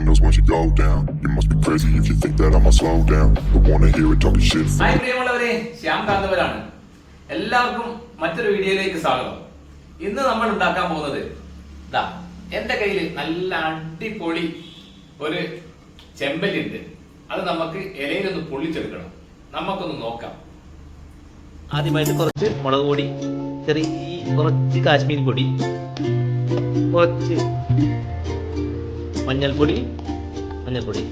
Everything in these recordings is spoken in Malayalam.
windows once you go down. You must be crazy if you think that I'ma slow down. Don't wanna hear it talking shit. Hi പ്രിയമുള്ളവരെ ശ്യാം കാന്തവരാണ് എല്ലാവർക്കും മറ്റൊരു വീഡിയോയിലേക്ക് സ്വാഗതം ഇന്ന് നമ്മൾ ഉണ്ടാക്കാൻ പോകുന്നത് ദാ എന്റെ കയ്യിൽ നല്ല അടിപൊളി ഒരു ചെമ്പല്ലുണ്ട് അത് നമുക്ക് ഇലയിലൊന്ന് പൊള്ളിച്ചെടുക്കണം നമുക്കൊന്ന് നോക്കാം ആദ്യമായിട്ട് കുറച്ച് മുളക് പൊടി ചെറിയ കുറച്ച് കാശ്മീരി പൊടി കുറച്ച് മഞ്ഞൾപ്പൊടി മഞ്ഞൾപ്പൊടി.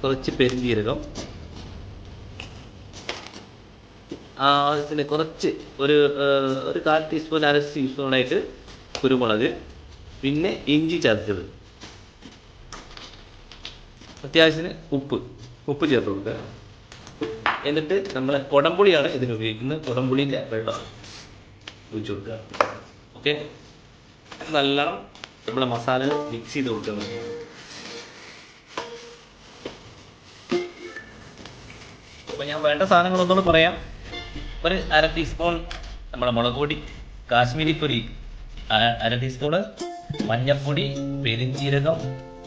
കുറച്ച് പെരുംജീരകം. ആവശ്യത്തിന് കുറച്ച് ഒരു ഒരു കാൽ ടീസ്പൂൺ അര ടീസ്പൂണായിട്ട് കുരുമുളക് പിന്നെ ഇഞ്ചി ചതച്ചത് അത്യാവശ്യത്തിന് ഉപ്പ് ഉപ്പ് ചേർത്ത് കൊടുക്കുക. എന്നിട്ട് നമ്മൾ കുടംപുളിയാണ് ഇതിന് ഉപയോഗിക്കുന്നത്. കുടംപുളിന്റെ വെള്ളം ഒഴിച്ചു കൊടുക്കുക. ഓക്കെ? നല്ലോണം നമ്മളെ മസാല മിക്സ് ചെയ്ത് കൊടുക്കുക അപ്പോൾ ഞാൻ വേണ്ട സാധനങ്ങൾ ഒന്നുകൂടെ പറയാം. ഒരു അര ടീസ്പൂൺ നമ്മുടെ മുളക് പൊടി കാശ്മീരി അ- അര ടീസ്പൂണ് മഞ്ഞൾപ്പൊടി പെരിഞ്ചീരകം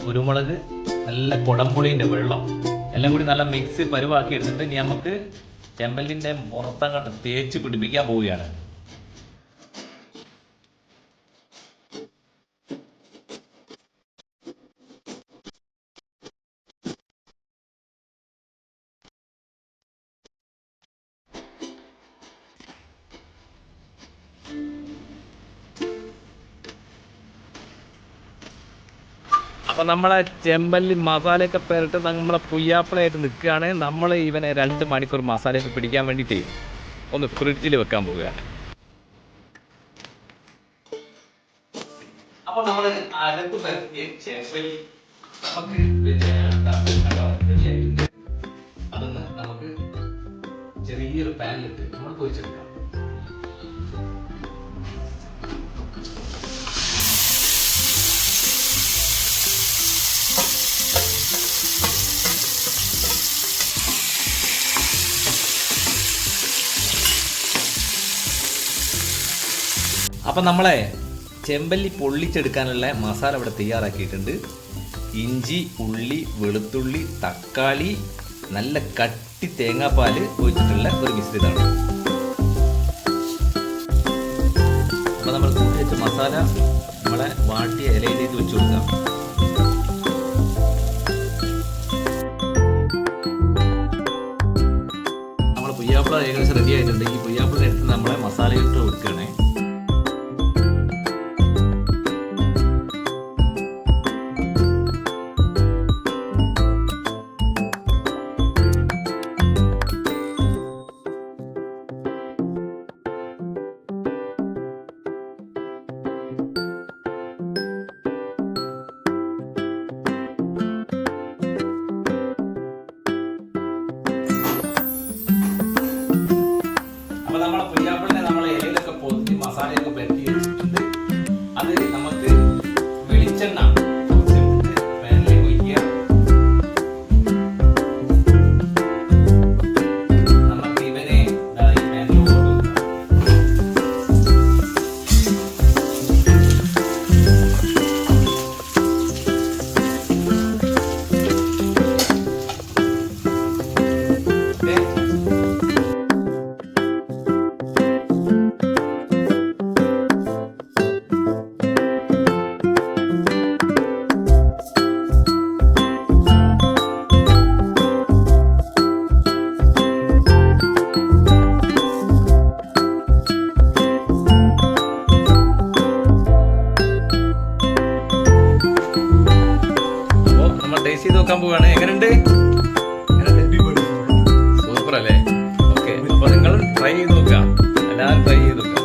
കുരുമുളക് നല്ല കുടംപുളിന്റെ വെള്ളം. എല്ലാം കൂടി നല്ല മിക്സ് പരുവാക്കി എടുത്തിട്ട് ഇനി നമുക്ക് ചെമ്പലിന്റെ പുറത്തങ്ങോട്ട് തേച്ച് പിടിപ്പിക്കാൻ പോവുകയാണ്. അപ്പൊ നമ്മളെ ചെമ്പല്ലി മസാലയൊക്കെ പെരട്ട് നമ്മളെ പുയ്യാപ്പിളയായിട്ട് നിൽക്കുകയാണ്. നമ്മൾ ഇവനെ രണ്ട് മണിക്കൂർ മസാലയൊക്കെ പിടിക്കാൻ വേണ്ടിയിട്ട് ഒന്ന് ഫ്രിഡ്ജിൽ വെക്കാൻ പോവുകയാണ് അപ്പോൾ നമ്മൾ അതൊന്ന് നമുക്ക് ചെറിയൊരു പാനിലിട്ട് നമ്മൾ പൊരിച്ചെടുക്കാം. അപ്പം നമ്മളെ ചെമ്പല്ലി പൊള്ളിച്ചെടുക്കാനുള്ള മസാല ഇവിടെ തയ്യാറാക്കിയിട്ടുണ്ട്. ഇഞ്ചി ഉള്ളി വെളുത്തുള്ളി തക്കാളി നല്ല കട്ടി തേങ്ങാപ്പാൽ ഒഴിച്ചിട്ടുള്ള ഒരു മിശ്രിതമാണ് അപ്പോൾ നമ്മൾ വെച്ച മസാല നമ്മളെ വാട്ടിയ ഇലയിലേക്ക് വെച്ച് കൊടുക്കാം. നമ്മളെ പുയ്യാപ്പിള ഏകദേശം റെഡി ആയിട്ടുണ്ട്. ഈ പുയ്യാപ്പിള ടേസ്റ്റ് ചെയ്ത് നോക്കാൻ പോവാണ്. എങ്ങനെയുണ്ട്? സൂപ്പർ അല്ലേ? ഓക്കെ അപ്പൊ നിങ്ങൾ ട്രൈ ചെയ്ത് നോക്കാം എല്ലാവരും ട്രൈ ചെയ്ത് നോക്കുക.